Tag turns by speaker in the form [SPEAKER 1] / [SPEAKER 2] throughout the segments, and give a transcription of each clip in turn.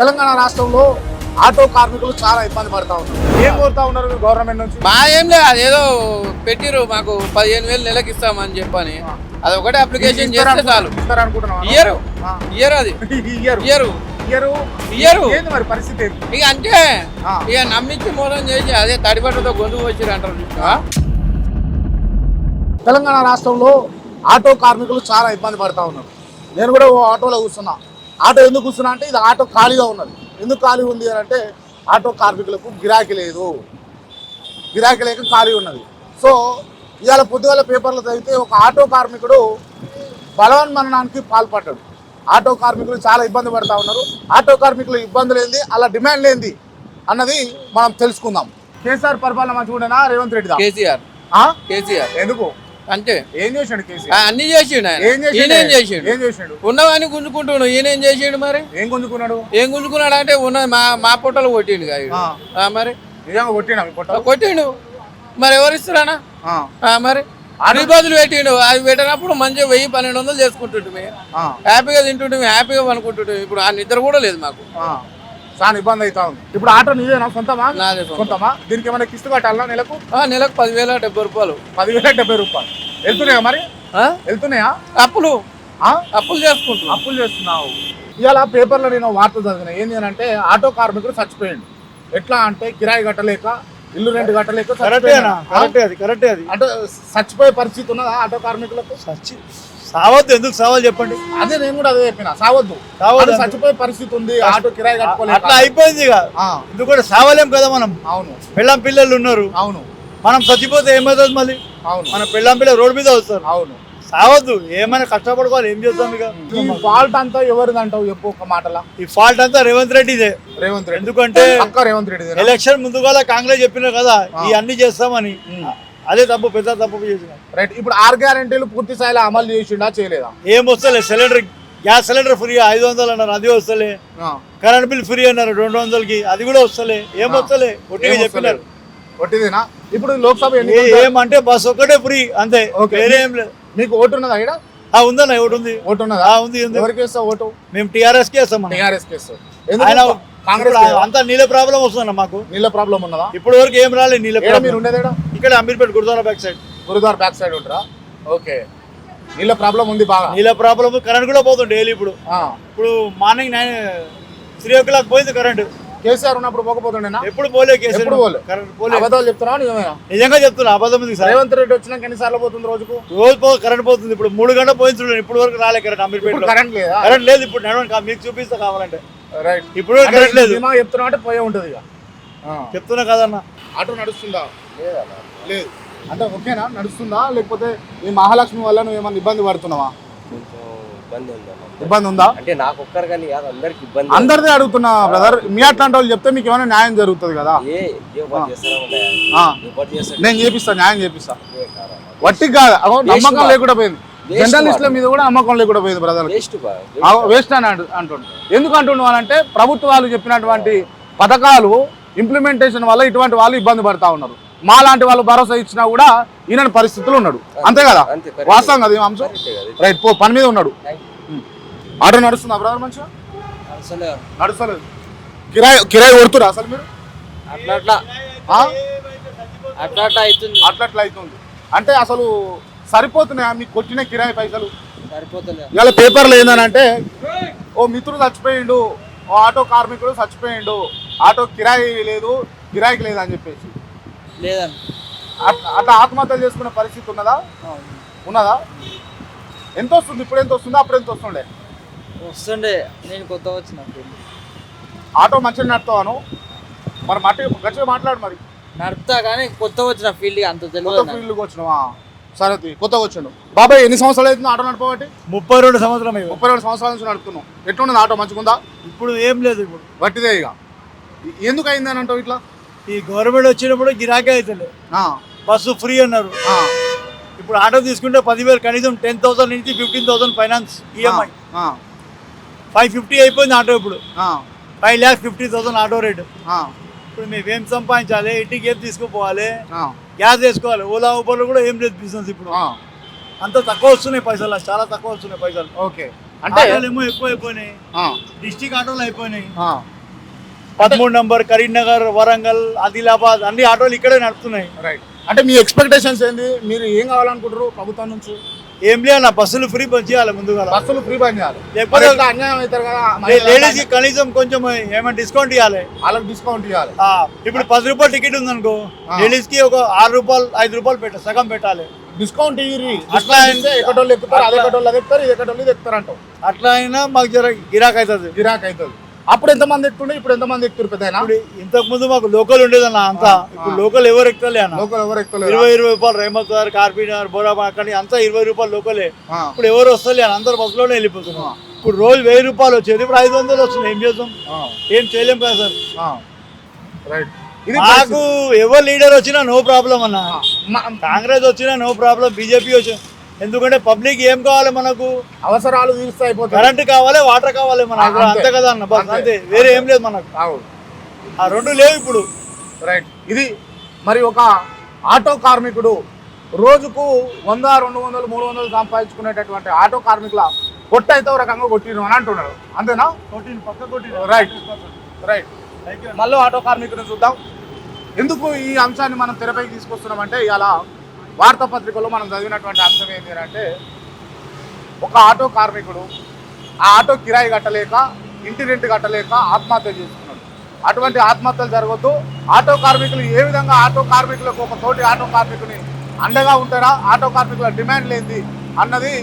[SPEAKER 1] తెలంగాణ రాష్ట్రంలో ఆటో కార్మికులు చాలా ఇబ్బంది పడతా ఉన్నారు. ఏం కోరుతా ఉన్నారు గవర్నమెంట్ నుంచి?
[SPEAKER 2] మా ఏం లేదు అదేదో పెట్టిరు మాకు పదిహేను వేలు నెలకి ఇస్తామని చెప్పని. అది ఒకటే అప్లికేషన్ చేస్తే చాలు? ఇయ్యరు.
[SPEAKER 1] ఆ.
[SPEAKER 2] ఇయ్యరు అది.
[SPEAKER 1] ఇయ్యరు. ఏంది మరి పరిస్థితి? ఏంది?
[SPEAKER 2] ఇక అంటే. ఇక నమ్మించి మోసం చేసి అదే తడిబట్టతో గొంతు వచ్చిరు అంటారు?
[SPEAKER 1] తెలంగాణ రాష్ట్రంలో ఆటో కార్మికులు చాలా ఇబ్బంది పడతా ఉన్నారు. నేను కూడా ఓ ఆటోలో కూర్చున్నా. ఆటో ఎందుకు కూర్చున్నా అంటే ఇది ఆటో ఖాళీగా ఉన్నది. ఎందుకు ఖాళీ ఉంది అని అంటే ఆటో కార్మికులకు గిరాకీ లేదు. గిరాకీ లేక ఖాళీ ఉన్నది. సో ఇవాళ పొద్దుగాల పేపర్లో చదివితే ఒక ఆటో కార్మికుడు బలవన్మరణానికి పాల్పడ్డాడు. ఆటో కార్మికులు చాలా ఇబ్బంది పడతా ఉన్నారు. ఆటో కార్మికులు ఇబ్బందులు ఏంది అలా డిమాండ్ ఏంది అన్నది మనం తెలుసుకుందాం. కేసీఆర్ పరిపాలన మంచిగుండేనా? రేవంత్ రెడ్డి
[SPEAKER 2] కేసీఆర్. కేసీఆర్.
[SPEAKER 1] ఎందుకు?
[SPEAKER 2] అంతే
[SPEAKER 1] ఏం
[SPEAKER 2] అన్ని చేసిండు ఆయన.
[SPEAKER 1] ఏం చేసిండు?
[SPEAKER 2] ఈయనేం చేసిండు?
[SPEAKER 1] ఏం చేసిండు?
[SPEAKER 2] ఉన్నవాని గుంజుకుంటుండు. ఈయనేం చేసిండు మరి?
[SPEAKER 1] ఏం గుంజుకున్నాడు?
[SPEAKER 2] ఏం గుంజుకున్నాడు అంటే ఉన్నది మా మా పొట్టలు కొట్టిండు మరి? కొట్టిండు మరి ఎవరు ఇస్తారానా మరి? అన్ని బదులు పెట్టిండు. అది పెట్టినప్పుడు మంచిగా వెయ్యి పన్నెండు వందలు చేసుకుంటుంటే హ్యాపీగా తింటుంటే హ్యాపీగా పనుకుంటుంటే ఇప్పుడు ఆ నిద్ర కూడా లేదు మాకు.
[SPEAKER 1] చాలా ఇబ్బంది అవుతా ఉంది. ఇప్పుడు ఆటో నీదేనా? సొంతమా?
[SPEAKER 2] నాదే సొంతం.
[SPEAKER 1] సొంతమా? దీనికి ఏమైనా కిస్తు కట్టాలా నెలకు?
[SPEAKER 2] ఆ, నెలకు పదివేల డెబ్బై రూపాయలు.
[SPEAKER 1] పదివేల డెబ్బై రూపాయలు. వెళ్తున్నాయా మరి?
[SPEAKER 2] ఆ?
[SPEAKER 1] వెళ్తున్నాయా?
[SPEAKER 2] అప్పులు.
[SPEAKER 1] ఆ?
[SPEAKER 2] అప్పులు చేసుకుంటున్నాం.
[SPEAKER 1] అప్పులు చేస్తున్నావు. ఇవాళ పేపర్లో నేను వార్త చదివిన. ఏంటి అని అంటే ఆటో కార్మికుడు చచ్చిపోయిండు. ఎట్లా అంటే కిరాయి కట్టలేక ఇల్లు రెంట్ కట్టలేక చచ్చిపోయిండు.
[SPEAKER 3] కరెక్టే అది కరెక్టే అది.
[SPEAKER 1] అంటే చచ్చిపోయే పరిస్థితి ఉన్నదా ఆటో కార్మికులకు?
[SPEAKER 3] సచ్చి సావద్దు ఎందుకు సావాలి చెప్పండి?
[SPEAKER 1] అదే నేను కూడా అదే చెప్పిన సావద్దు.
[SPEAKER 3] సావద్దు.
[SPEAKER 1] చచ్చిపోయే పరిస్థితి ఉంది ఆటో కిరాయి కట్టుకోలేక
[SPEAKER 3] అట్లా అయిపోయింది ఇక.
[SPEAKER 1] ఆ,
[SPEAKER 3] ఎందుకంటే సావలేం కదా మనం?
[SPEAKER 1] అవును.
[SPEAKER 3] పెళ్ళాం పిల్లలు ఉన్నారు.
[SPEAKER 1] అవును.
[SPEAKER 3] మనం చచ్చిపోతే ఏమవుతుంది మళ్ళీ?
[SPEAKER 1] అవును.
[SPEAKER 3] మన పెళ్ళాం పిల్లలు రోడ్డు మీద వస్తారు.
[SPEAKER 1] అవును.
[SPEAKER 3] సావద్దు ఏమైనా కష్టపడుకోవాలి ఏం చేస్తాం ఇక?
[SPEAKER 1] ఈ ఫాల్ట్ అంతా ఎవరిది అంటావు? చెప్పు ఒక మాటలా.
[SPEAKER 3] ఈ ఫాల్ట్ అంతా రేవంత్ రెడ్డిదే
[SPEAKER 1] రేవంత్ రెడ్డి.
[SPEAKER 3] ఎందుకంటే
[SPEAKER 1] రేవంత్ రెడ్డి
[SPEAKER 3] ఎలక్షన్ ముందుగా కాంగ్రెస్ చెప్పిన కదా ఈ అన్ని చేస్తామని. అదే తప్పు పెద్ద తప్పు చేసిన.
[SPEAKER 1] రైట్ ఇప్పుడు ఆరు గ్యారెంటీలు పూర్తి స్థాయిలో అమలు చేసిండా చేయలేదా?
[SPEAKER 3] ఏం వస్తలే సిలిండర్ గ్యాస్ సిలిండర్ ఫ్రీ ఐదు వందలు అన్నారు అది వస్తలే. కరెంట్ బిల్ ఫ్రీ అన్నారు రెండు వందలకి అది కూడా వస్తలే. ఏం వస్తలే? ఒట్టిగా చెప్పినారు.
[SPEAKER 1] ఒట్టిదేనా? ఇప్పుడు లోక్సభ
[SPEAKER 3] ఏమంటే బస్ ఒక్కటే ఫ్రీ అంతే. వేరే ఏం లేదు.
[SPEAKER 1] మీకు ఓటు ఉన్నదా ఇక్కడ
[SPEAKER 3] ఆ ఉందన్న ఒకటి ఉంది.
[SPEAKER 1] ఓటు ఉన్నదా?
[SPEAKER 3] ఉంది
[SPEAKER 1] ఎవరికి వేస్తావు ఓటు?
[SPEAKER 3] మేము టీఆర్ఎస్కి వేస్తాం.
[SPEAKER 1] టీఆర్ఎస్ కేసు
[SPEAKER 3] ఆయన
[SPEAKER 1] కాంగ్రెస్
[SPEAKER 3] ఇప్పుడు అంతా నీళ్ళ ప్రాబ్లం వస్తుందన్న మాకు.
[SPEAKER 1] నీళ్ళ ప్రాబ్లం ఉన్నదా?
[SPEAKER 3] ఇప్పటి వరకు ఏం రాలేదు నీళ్ళ ప్రాబ్లం.
[SPEAKER 1] ఉండేది ఏడ?
[SPEAKER 3] ఇక్కడ Ameerpet gurdwara back side
[SPEAKER 1] gurdwara back side ఉంటారా? ఓకే. నీళ్ళ ప్రాబ్లం ఉంది బాగా.
[SPEAKER 3] నీళ్ళ ప్రాబ్లం కరెంట్ కూడా పోతుంది డైలీ ఇప్పుడు. ఇప్పుడు morning nine three o'clock current current
[SPEAKER 1] KCR ఉన్నప్పుడు పోకపోతుండేనా?
[SPEAKER 3] ఎప్పుడు పోలే కేసు
[SPEAKER 1] ఎప్పుడు పోలే?
[SPEAKER 3] కరెంట్ పోలే.
[SPEAKER 1] అబద్ధాలు చెప్తున్నావా నిజమేనా?
[SPEAKER 3] నిజంగా చెప్తున్నా అబద్ధం ఉంది సార్?
[SPEAKER 1] రేవంత్ రెడ్డి వచ్చినాక ఎన్నిసార్లు పోతుంది రోజుకు?
[SPEAKER 3] రోజు పో కరెంట్ పోతుంది. ఇప్పుడు మూడు గంటలు పోయింది చూడండి ఇప్పుడు వరకు రాలే కరెంట్
[SPEAKER 1] ఇప్పుడు
[SPEAKER 3] అమీర్పేటలో
[SPEAKER 1] కరెంట్ లేదా?
[SPEAKER 3] కరెంట్ లేదు ఇప్పుడు. నడవండి మీకు చూపిస్తా కావాలంటే.
[SPEAKER 1] రైట్
[SPEAKER 3] ఇప్పుడు కరెంట్ లేదు.
[SPEAKER 1] చెప్తున్నా అంటే పోయే ఉంటుంది ఇక.
[SPEAKER 3] చెప్తున్నా కదన్న.
[SPEAKER 1] ఆటో నడుస్తుందా? లేదు? అంటే ఓకేనా? నడుస్తుందా? లేకపోతే ఈ మహాలక్ష్మి వల్ల నువ్వు ఏమన్నా ఇబ్బంది పడుతున్నావా?
[SPEAKER 4] ఇబ్బంది ఉందన్న
[SPEAKER 1] ఇబ్బంది ఉందా?
[SPEAKER 4] అంటే నాకు ఒక్కరు కానీ కాదు అందరికి ఇబ్బంది
[SPEAKER 1] అందరిదే అడుగుతున్నా బ్రదర్ మీ అట్లాంటి వాళ్ళు చెప్తే మీకు ఏమైనా న్యాయం జరుగుతుంది కదా?
[SPEAKER 4] ఏ ఏ పని చేస్తారా ఉన్నాయా
[SPEAKER 1] ఆ,
[SPEAKER 4] ఏ పని చేస్తాడు
[SPEAKER 1] నేను చేపిస్తా న్యాయం చేపిస్తా. వట్టికి కాదు అగో నమ్మకం. లేకుండా పోయింది. జర్నలిస్టుల. మీద కూడా నమ్మకం లేకుండా పోయింది బ్రదర్
[SPEAKER 4] వేస్ట్ బా
[SPEAKER 1] వేస్ట్ అని అంటు- అంటుండు. ఎందుకు అంటున్నాను అంటే ప్రభుత్వాలు చెప్పినటువంటి పథకాలు ఇంప్లిమెంటేషన్ వల్ల ఇటువంటి వాళ్ళు ఇబ్బంది పడతా ఉన్నారు. మా లాంటి వాళ్ళు భరోసా ఇచ్చినా కూడా ఈయన పరిస్థితులు ఉన్నాడు. అంతే. కదా. వాస్తవం కదా అంశం. రైట్ పో పని మీద ఉన్నాడు. ఆటో నడుస్తుందా బ్రదర్ మంచిగా? నడుస్తలేదు. కిరాయి కిరాయి కొడుతురా అసలు మీరు?
[SPEAKER 4] అట్లా అట్లా? అట్లా అట్లా అవుతుంది.
[SPEAKER 1] అంటే అసలు సరిపోతున్నాయా? మీకు కొట్టిన కిరాయి పైసలు? ఇవాళ పేపర్లు ఏంటంటే ఓ మిత్రుడు చచ్చిపోయిండు ఓ ఆటో కార్మికుడు చచ్చిపోయిండు ఆటో కిరాయి లేదు కిరాయికి లేదు అని చెప్పేసి.
[SPEAKER 4] లేదన్న
[SPEAKER 1] అట్లా అట్లా ఆత్మహత్యలు చేసుకునే పరిస్థితి ఉన్నదా? ఉన్నదా? ఎంత వస్తుంది? ఇప్పుడు ఎంత వస్తుందో? అప్పుడు ఎంత వస్తుండే?
[SPEAKER 4] వస్తుండే. నేను కొత్త వచ్చిన
[SPEAKER 1] ఆటో మంచిగా నడుతావాను మరి మట్టి గట్టిగా మాట్లాడు మరి.
[SPEAKER 4] నడుపుతా కానీ కొత్త వచ్చిన ఫీల్డ్ అంత
[SPEAKER 1] కొత్త
[SPEAKER 4] తెలియదు
[SPEAKER 1] ఫీల్డ్కి వచ్చినావా? సరే కొత్తగా వచ్చిండు. బాబాయ్ ఎన్ని సంవత్సరాలు అవుతుంది ఆటో నడపబట్టి
[SPEAKER 3] ముప్పై రెండు సంవత్సరం.
[SPEAKER 1] ముప్పై రెండు సంవత్సరాల నుంచి నడుపుతున్నావు. ఎట్లున్నది ఆటో? మంచిగుందా?
[SPEAKER 3] ఇప్పుడు ఏం లేదు ఇప్పుడు.
[SPEAKER 1] వట్టిదే ఇక. ఎందుకు అయిందని అంటావు ఇట్లా?
[SPEAKER 3] ఈ గవర్నమెంట్ వచ్చినప్పుడు గిరాకీ అవుతుంది బస్సు ఫ్రీ అన్నారు. ఇప్పుడు ఆటో తీసుకుంటే పదివేలు కనీసం టెన్ థౌసండ్ నుంచి fifteen thousand finance EMI. Five fifty అయిపోయింది ఆటో ఇప్పుడు. Five lakhs fifty thousand auto rate. ఇప్పుడు మేము ఏం సంపాదించాలి? ఇంటికి ఏం తీసుకుపోవాలి? గ్యాస్ వేసుకోవాలి. ఓలా ఊబర్లో కూడా ఏం లేదు బిజినెస్ ఇప్పుడు. అంత తక్కువ వస్తున్నాయి పైసలు చాలా తక్కువ వస్తున్నాయి పైసలు.
[SPEAKER 1] ఓకే. అంటే
[SPEAKER 3] ఏమో ఎక్కువ అయిపోయినాయి. డిస్టిక్ ఆటోలు అయిపోయినాయి. పదమూడు నంబర్ కరీంనగర్ వరంగల్ ఆదిలాబాద్ అన్ని ఆటోలు ఇక్కడే నడుపుతున్నాయి.
[SPEAKER 1] రైట్ అంటే మీ ఎక్స్పెక్టేషన్స్ ఏంది? మీరు ఏం కావాలనుకుంటారు ప్రభుత్వం నుంచి?
[SPEAKER 3] ఏం లేదు బస్సులు ఫ్రీ బంద్ చేయాలి ముందుగా.
[SPEAKER 1] బస్సులు ఫ్రీ బంద్ చేయాలి.
[SPEAKER 3] లేకపోతే-
[SPEAKER 1] అన్యాయం అవుతారు కదా
[SPEAKER 3] లేడీస్కి కనీసం కొంచెం ఏమైనా డిస్కౌంట్ ఇవ్వాలి.
[SPEAKER 1] వాళ్ళకి డిస్కౌంట్ ఇవ్వాలి.
[SPEAKER 3] ఆ, ఇప్పుడు పది రూపాయలు టికెట్ ఉందనుకో. లేడీస్కి ఒక ఆరు రూపాయలు ఐదు రూపాయలు పెట్ట సగం పెట్టాలి.
[SPEAKER 1] డిస్కౌంట్ ఇయ్యి
[SPEAKER 3] అట్లా
[SPEAKER 1] అంటే ఎక్కడోళ్ళు ఎక్కుతారు అదే ఎక్కడోళ్ళు అది ఎక్కుతారు ఇది ఎక్కడోళ్ళు ఇది ఎక్కుతారు అంటావు
[SPEAKER 3] అట్లా అయినా మాకు జర గిరాక్ అవుతుంది
[SPEAKER 1] గిరాక్ అవుతుంది అప్పుడు ఎంతమంది ఎక్కుతుండే? ఇప్పుడు ఎంతమంది ఎక్కుతారు పెద్ద
[SPEAKER 3] ఇంతకు ముందు మాకు లోకల్ ఉండేదన్న అంతా. ఇప్పుడు లోకల్ ఎవరు ఎక్కుతలే అన్న.
[SPEAKER 1] లోకల్ ఎవరు
[SPEAKER 3] ఇరవై ఇరవై రూపాయలు రేమత్ గారు కార్బినర్ బోరాబా అక్కడి అంతా ఇరవై రూపాయలు లోకలే. ఇప్పుడు ఎవరు వస్తలే అని అందరు బస్సులోనే వెళ్ళిపోతున్నారు. ఇప్పుడు రోజు వెయ్యి రూపాయలు వచ్చేది. ఇప్పుడు ఐదు వందలు వస్తున్నాయి ఏం చేద్దాం? ఏం చేయలేం కదా సార్.
[SPEAKER 1] ఆ. రైట్. ఇది
[SPEAKER 3] మాకు ఎవరు లీడర్ వచ్చినా నో ప్రాబ్లం అన్న. కాంగ్రెస్ వచ్చినా నో ప్రాబ్లం. బీజేపీ వచ్చిన ఎందుకంటే పబ్లిక్ ఏం కావాలి మనకు?
[SPEAKER 1] అవసరాలు తీరుస్తే అయిపోతాయి.
[SPEAKER 3] కరెంట్ కావాలి వాటర్ కావాలి మనకు.
[SPEAKER 1] అంతే.
[SPEAKER 3] కదా అన్న బస్
[SPEAKER 1] అంతే.
[SPEAKER 3] వేరే ఏం లేదు మనకు. ఆ రెండు లేవు ఇప్పుడు.
[SPEAKER 1] రైట్. ఇది మరి ఒక ఆటో కార్మికుడు రోజుకు వంద రెండు వందలు మూడు వందలు సంపాదించుకునేటటువంటి ఆటో కార్మికుల కొట్ట అయితే ఒక రకంగా కొట్టిరు అని అంటున్నాడు. అంతేనా? రైట్. రైట్. మళ్ళీ ఆటో కార్మికుడిని చూద్దాం. ఎందుకు ఈ అంశాన్ని మనం తెరపైకి తీసుకొస్తున్నామంటే ఇలా వార్తాపత్రికలో మనం చదివినటువంటి అంశం ఏంటి అంటే ఒక ఆటో కార్మికుడు ఆ ఆటో కిరాయి కట్టలేక ఇంటి రెంట్ కట్టలేక ఆత్మహత్య చేసుకున్నాడు. అటువంటి ఆత్మహత్యలు జరగొద్దు. ఆటో కార్మికులు ఏ విధంగా ఆటో కార్మికులకు ఒక తోటి ఆటో కార్మికుని అండగా ఉంటారా? ఆటో కార్మికుల డిమాండ్ లేనిది అన్నది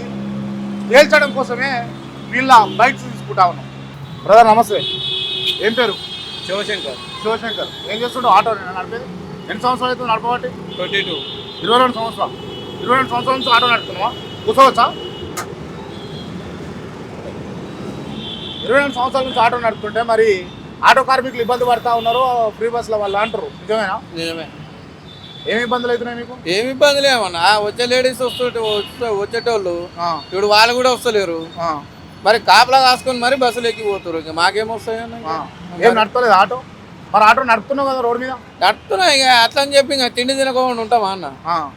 [SPEAKER 1] తేల్చడం కోసమే వీళ్ళ బైక్స్ తీసుకుంటా ఉన్నాం. బ్రదర్ నమస్తే. ఏం పేరు?
[SPEAKER 2] శివశంకర్.
[SPEAKER 1] శివశంకర్. ఏం చేస్తుండవు ఆటో నడిపేది ఎన్ని సంవత్సరాలు అయితే నడపబట్టి?
[SPEAKER 2] Twenty two.
[SPEAKER 1] ఇరవై రెండు సంవత్సరాలు. ఇరవై రెండు సంవత్సరాల నుంచి ఆటో నడుపుతున్నావా? కూర్చోవచ్చా? ఇరవై రెండు సంవత్సరాల నుంచి ఆటో నడుపుతుంటే మరి ఆటో కార్మికులు ఇబ్బంది పడతా ఉన్నారు ఫ్రీ బస్సుల వల్ల అంటారు. నిజమేనా?
[SPEAKER 2] నిజమే.
[SPEAKER 1] ఏమి ఇబ్బందులు అవుతున్నాయి మీకు?
[SPEAKER 2] ఏమి ఇబ్బంది లేవన్నా. వచ్చే లేడీస్ వస్తుంటే వచ్చే- వచ్చేటోళ్ళు ఇప్పుడు వాళ్ళు కూడా వస్తలేరు. మరి కాపలా కాసుకొని మరి బస్సులు ఎక్కిపోతారు ఇంకా మాకేం వస్తాయన్న
[SPEAKER 1] ఆ. ఏం నడపలేదు ఆటో? మరి ఆటో నడుపుతున్నావు కదా రోడ్డు మీద?
[SPEAKER 2] నడుపుతున్నా ఇక అట్లా అని చెప్పి ఇంకా తిండి తినకుండా ఉంటామా అన్న.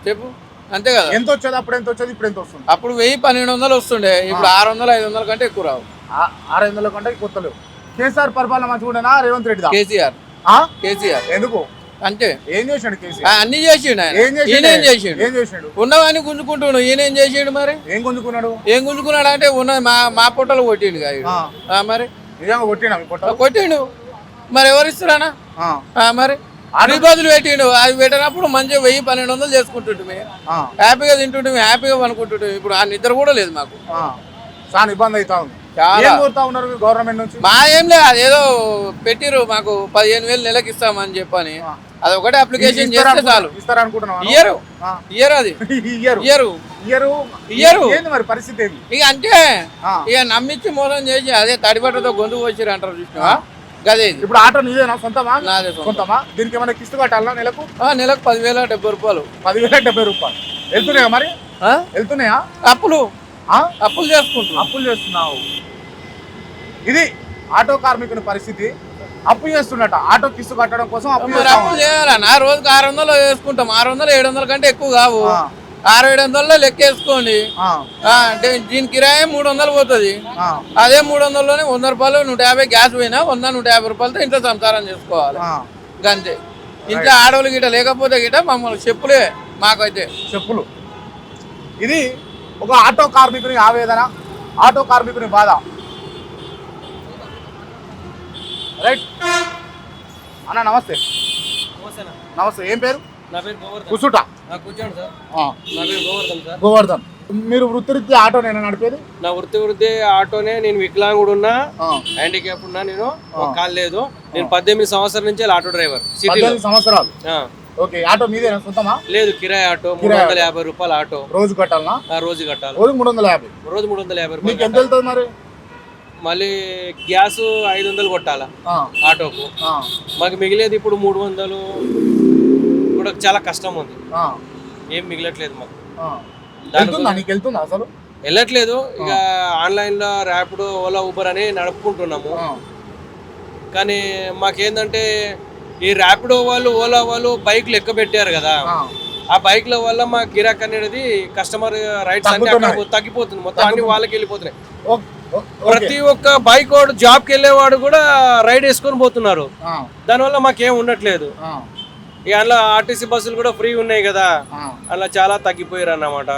[SPEAKER 2] చెప్పు. అంతే కదా.
[SPEAKER 1] ఎంత వచ్చేది? అప్పుడు ఎంత వచ్చేది? ఇప్పుడు ఎంత వస్తుంది?
[SPEAKER 2] అప్పుడు వెయ్యి పన్నెండు వందలు వస్తుండే. ఇప్పుడు ఆరు వందలు ఐదు వందల కంటే ఎక్కువ రావు.
[SPEAKER 1] ఆ- ఆరు వందల కంటే కొత్తలేవు కేసీఆర్ పరిపాలన మంచిగా రేవంత్ రెడ్డి
[SPEAKER 2] కేసీఆర్.
[SPEAKER 1] ఆ?
[SPEAKER 2] కేసీఆర్.
[SPEAKER 1] ఎందుకు?
[SPEAKER 2] అంతే
[SPEAKER 1] ఏం చేశాడు
[SPEAKER 2] ఆ,
[SPEAKER 1] కేసీఆర్
[SPEAKER 2] అన్ని చేసిండు ఆయన.
[SPEAKER 1] ఏం చేసిండు?
[SPEAKER 2] ఏం చేసిండు?
[SPEAKER 1] ఏం చేసిండు?
[SPEAKER 2] ఉన్నవాన్ని గుంజుకుంటుండు. ఈయన ఏం చేసిండు మరి?
[SPEAKER 1] ఏం గుంజుకున్నాడు?
[SPEAKER 2] ఏం గుంజుకున్నాడు అంటే ఉన్నది మా మా పొట్టలు కొట్టిండు మరి?
[SPEAKER 1] నిజంగా పొట్ట
[SPEAKER 2] కొట్టిండు. మరి ఎవరు
[SPEAKER 1] ఆ,
[SPEAKER 2] మరి అన్ని బదులు పెట్టిండు అది పెట్టినప్పుడు మంచిగా వెయ్యి పన్నెండు వందలు చేసుకుంటుంటే హ్యాపీగా తింటుంటే హ్యాపీగా అనుకుంటుంటే ఇప్పుడు ఆ నిద్ర కూడా లేదు మాకు.
[SPEAKER 1] చాలా ఇబ్బంది అవుతా ఉంది. గవర్నమెంట్ నుంచి?
[SPEAKER 2] మా ఏం లేదు అదేదో పెట్టిరు మాకు పదిహేను వేలు నెలకి ఇస్తామని చెప్పని. అది ఒకటే అప్లికేషన్ చేస్తే చాలు. ఇయ్యరు. ఇయ్యరు అది.
[SPEAKER 1] ఇయ్యరు.
[SPEAKER 2] ఇయ్యరు.
[SPEAKER 1] ఇయ్యరు. మరి పరిస్థితి ఏంది?
[SPEAKER 2] ఇక అంటే. ఇక నమ్మించి మోసం చేసి అదే తడిబట్టతో గొంతు వచ్చిరు అంటారు చూసినావా? గదే
[SPEAKER 1] ఇప్పుడు ఆటో నీదేనా? సొంతమా?
[SPEAKER 2] నాదే సొంతం.
[SPEAKER 1] సొంతమా? దీనికి ఏమైనా కిస్తు కట్టాలా నెలకు?
[SPEAKER 2] ఆ, నెలకు పదివేల డెబ్బై రూపాయలు.
[SPEAKER 1] పదివేల డెబ్బై రూపాయలు. వెళ్తున్నాయా మరి?
[SPEAKER 2] ఆ?
[SPEAKER 1] వెళ్తున్నాయా?
[SPEAKER 2] అప్పులు.
[SPEAKER 1] ఆ?
[SPEAKER 2] అప్పులు చేసుకుంటున్నాం.
[SPEAKER 1] అప్పులు చేస్తున్నావు. ఇది ఆటో కార్మికుని పరిస్థితి. అప్పు చేస్తున్నట ఆటో కిస్తు కట్టడం కోసం అప్పు
[SPEAKER 2] మరి
[SPEAKER 1] చేస్తా.
[SPEAKER 2] అప్పులు చేయాలన్నా రోజుకి ఆరు వందలు వేసుకుంటాం. ఆరు వందలు ఏడు వందల కంటే ఎక్కువ కావు.
[SPEAKER 1] ఆ.
[SPEAKER 2] ఆరు ఏడు వందల్లో లెక్కేసుకోండి అంటే దీని కిరాయి మూడు వందలు పోతుంది.
[SPEAKER 1] ఆ,
[SPEAKER 2] అదే మూడు వందల్లోనే వంద రూపాయలు నూట యాభై గ్యాస్ పోయినా వంద నూట యాభై రూపాయలతో ఇంట్లో సంసారం చేసుకోవాలి.
[SPEAKER 1] ఆ.
[SPEAKER 2] అంతే ఇంట్లో ఆడవాళ్ళు గిట లేకపోతే గిట మమ్మల్ని చెప్పులే మాకైతే.
[SPEAKER 1] చెప్పులు. ఇది ఒక ఆటో కార్మికుని ఆవేదన ఆటో కార్మికుని బాధ. రైట్ అన్న నమస్తే. నమస్తే. ఏం పేరు?
[SPEAKER 4] నా పేరు గోవర్ధన్.
[SPEAKER 1] కుసుట.
[SPEAKER 4] గోవర్ధన్
[SPEAKER 1] మీరు వృత్తిరీత్యా ఆటో నేను నడిపేది
[SPEAKER 4] నా వృత్తి వృత్తి ఆటోనే నేను వికలాంగుడు ఉన్నా హ్యాండిక్యాప్ ఉన్నా నేను కాలు లేదు. నేను పద్దెనిమిది సంవత్సరాల నుంచి ఆటో డ్రైవర్
[SPEAKER 1] పద్దెనిమిది సంవత్సరాలు? ఓకే ఆటో మీదేనా సొంతమా?
[SPEAKER 4] లేదు కిరాయి ఆటో మూడు వందల యాభై రూపాయలు ఆటో.
[SPEAKER 1] రోజు కట్టాలనా?
[SPEAKER 4] రోజు కట్టాలి.
[SPEAKER 1] రోజు మూడు వందల యాభై?
[SPEAKER 4] రోజు మూడు వందల యాభై రూపాయలు
[SPEAKER 1] ఎంత వెళ్తుంది మరి?
[SPEAKER 4] మళ్ళీ గ్యాస్ ఐదు వందలు కొట్టాలా ఆటోకు? మాకు మిగిలేది ఇప్పుడు మూడు వందలు కూడా చాలా కష్టం ఉంది. ఏం మిగలట్లేదు మాకు.
[SPEAKER 1] వెళ్తుందా అసలు?
[SPEAKER 4] వెళ్ళట్లేదు. ఇక ఆన్లైన్లో ర్యాపిడో ఓలా ఊబర్ అని నడుపుకుంటున్నాము. కానీ మాకేందంటే ఈ ర్యాపిడో వాళ్ళు ఓలా వాళ్ళు బైక్లు ఎక్క పెట్టారు కదా.
[SPEAKER 1] ఆ,
[SPEAKER 4] బైక్ల వల్ల మా గిరాక్ అనేది కస్టమర్ రైట్స్ అన్ని. అక్కడ తగ్గిపోతుంది. మొత్తం అన్ని వాళ్ళకి వెళ్ళిపోతున్నాయి. ప్రతి ఒక్క బైక్ వాడు జాబ్కి వెళ్ళేవాడు కూడా రైడ్ వేసుకొని పోతున్నారు. దానివల్ల మాకేం ఉండట్లేదు. ఇక అందులో ఆర్టీసీ బస్సులు కూడా ఫ్రీ ఉన్నాయి కదా. అలా చాలా తగ్గిపోయారు అన్నమాట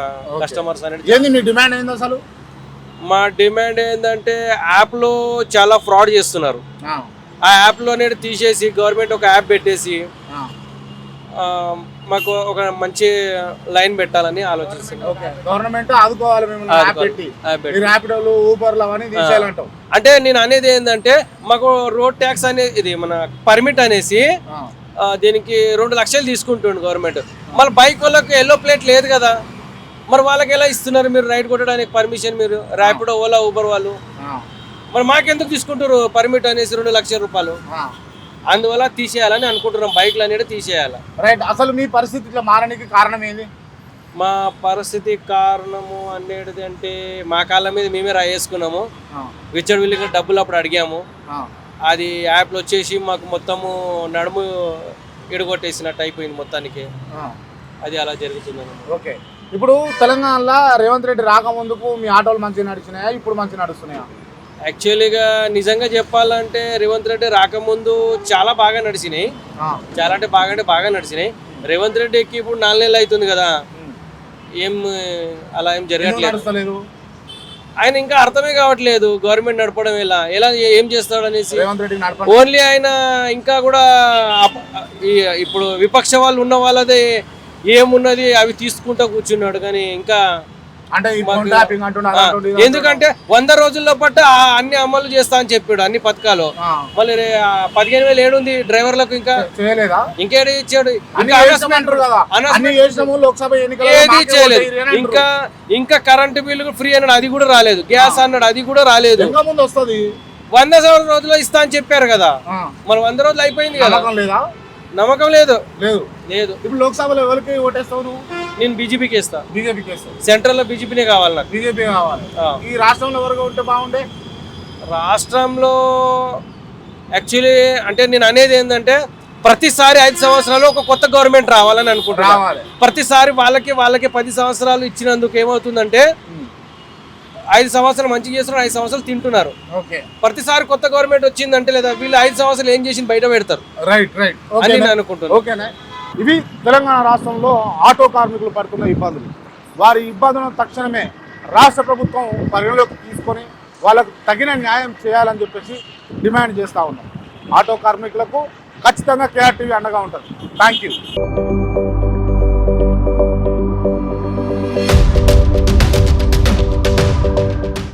[SPEAKER 4] కస్టమర్స్ అనేది.
[SPEAKER 1] ఏంది మీ డిమాండ్ ఏంది అసలు?
[SPEAKER 4] మా డిమాండ్ ఏంటంటే యాప్లో చాలా ఫ్రాడ్ చేస్తున్నారు.
[SPEAKER 1] ఆ,
[SPEAKER 4] యాప్లో అనేది తీసేసి గవర్నమెంట్ ఒక యాప్ పెట్టేసి మాకు ఒక మంచి లైన్ పెట్టాలని ఆలోచిస్తున్నాం.
[SPEAKER 1] గవర్నమెంట్ ఆదుకోవాలి ర్యాపిడోలు ఊబర్లు అవన్నీ తీసేయాలంటావు.
[SPEAKER 4] అంటే నేను అనేది ఏంటంటే మాకు రోడ్ ట్యాక్స్ అనేది ఇది మన పర్మిట్ అనేసి దీనికి రెండు లక్షలు తీసుకుంటుండు గవర్నమెంట్ మళ్ళీ బైక్ వాళ్ళకి ఎల్లో ప్లేట్ లేదు కదా. మరి వాళ్ళకి ఎలా ఇస్తున్నారు మీరు రైడ్ కొట్టడానికి పర్మిషన్ మీరు? ర్యాపిడో ఓలా ఊబర్ వాళ్ళు? మరి మాకెందుకు తీసుకుంటారు పర్మిట్ అనేసి రెండు లక్షల రూపాయలు. అందువల్ల తీసేయాలని అనుకుంటున్నాం బైక్లు అనేది తీసేయాలి.
[SPEAKER 1] రైట్ అసలు మీ పరిస్థితి ఇట్లా మారడానికి కారణం ఏంది?
[SPEAKER 4] మా పరిస్థితి కారణము అనేది అంటే మా కాళ్ళ మీద మేమే రాయేసుకున్నాము. విచ్చడు విల్లిగా డబ్బులు అప్పుడు అడిగాము. అది యాప్లో వచ్చేసి మాకు మొత్తము నడుము ఎడగొట్టేసినట్టు అయిపోయింది మొత్తానికి. అది అలా జరుగుతుంది
[SPEAKER 1] ఓకే. ఇప్పుడు తెలంగాణలో రేవంత్ రెడ్డి రాకముందుకు మీ ఆటోలు మంచిగా నడిచినాయా? ఇప్పుడు మంచిగా నడుస్తున్నాయా?
[SPEAKER 4] యాక్చువల్లీగా నిజంగా చెప్పాలంటే రేవంత్ రెడ్డి రాకముందు చాలా బాగా నడిచినాయి. చాలా అంటే బాగా అంటే బాగా నడిచినాయి. రేవంత్ రెడ్డి ఎక్కి ఇప్పుడు నాలుగు నెలలు అవుతుంది కదా. ఏం అలా ఏం జరగట్లేదు. ఆయన ఇంకా అర్థమే కావట్లేదు గవర్నమెంట్ నడపడం ఎలా? ఎలా ఏం చేస్తాడు అనేసి ఓన్లీ ఆయన ఇంకా కూడా ఇప్పుడు విపక్ష వాళ్ళు ఉన్న వాళ్ళది ఏమున్నది అవి తీసుకుంటా కూర్చున్నాడు. కానీ ఇంకా
[SPEAKER 1] అంటే.
[SPEAKER 4] ఎందుకంటే వంద రోజుల్లో పట్టు అన్ని అమలు చేస్తా అని చెప్పాడు అన్ని పథకాలు. మళ్ళీ పదిహేను వేలు ఏడుంది డ్రైవర్లకు ఇంకా?
[SPEAKER 1] చేయలేదా?
[SPEAKER 4] ఇంకేడు ఇచ్చాడు? ఏది
[SPEAKER 1] మాకే
[SPEAKER 4] చేయలేదు.
[SPEAKER 1] ఓటేయ్యరు అని
[SPEAKER 4] ఇంకా ఇంకా కరెంటు బిల్లు ఫ్రీ అన్నాడు అది కూడా రాలేదు. గ్యాస్ అన్నాడు అది కూడా రాలేదు.
[SPEAKER 1] వస్తుంది?
[SPEAKER 4] వంద రోజుల్లో ఇస్తా అని చెప్పారు కదా. మరి వంద రోజులు అయిపోయింది కదా.
[SPEAKER 1] నమ్మకం లేదా?
[SPEAKER 4] నమ్మకం లేదు.
[SPEAKER 1] లేదు.
[SPEAKER 4] లేదు.
[SPEAKER 1] ఇప్పుడు లోక్సభలో ఎవరికి ఓటేస్తావు నువ్వు?
[SPEAKER 4] నేను బీజేపీకి ఇస్తా.
[SPEAKER 1] బీజేపీకి వేస్తావు
[SPEAKER 4] సెంట్రల్లో బీజేపీనే కావాలి నాకు.
[SPEAKER 1] బీజేపీ కావాలి. ఈ రాష్ట్రంలో ఎవరికి ఉంటే బాగుండే?
[SPEAKER 4] రాష్ట్రంలో యాక్చువల్లీ అంటే నేను అనేది ఏంటంటే ప్రతిసారి ఐదు సంవత్సరాలు ఒక కొత్త గవర్నమెంట్ రావాలని అనుకుంటున్నా.
[SPEAKER 1] రావాలి.
[SPEAKER 4] ప్రతిసారి వాళ్ళకి వాళ్ళకి పది సంవత్సరాలు ఇచ్చినందుకు ఏమవుతుందంటే ఐదు సంవత్సరాలు మంచిగా చేస్తున్నారు ఐదు సంవత్సరాలు తింటున్నారు. ప్రతిసారి కొత్త గవర్నమెంట్ వచ్చిందంటే లేదా వీళ్ళు ఐదు సంవత్సరాలు ఏం చేసి బయట పెడతారు?
[SPEAKER 1] రైట్ రైట్
[SPEAKER 4] అని నేను అనుకుంటున్నాను
[SPEAKER 1] ఇవి తెలంగాణ రాష్ట్రంలో ఆటో కార్మికులు పడుతున్న ఇబ్బందులు. వారి ఇబ్బందులను తక్షణమే రాష్ట్ర ప్రభుత్వం పరిగణలోకి తీసుకొని వాళ్ళకు తగిన న్యాయం చేయాలని చెప్పేసి డిమాండ్ చేస్తూ ఉన్నాం. ఆటో కార్మికులకు ఖచ్చితంగా కేఆర్టీవీ అండగా ఉంటుంది. Thank you.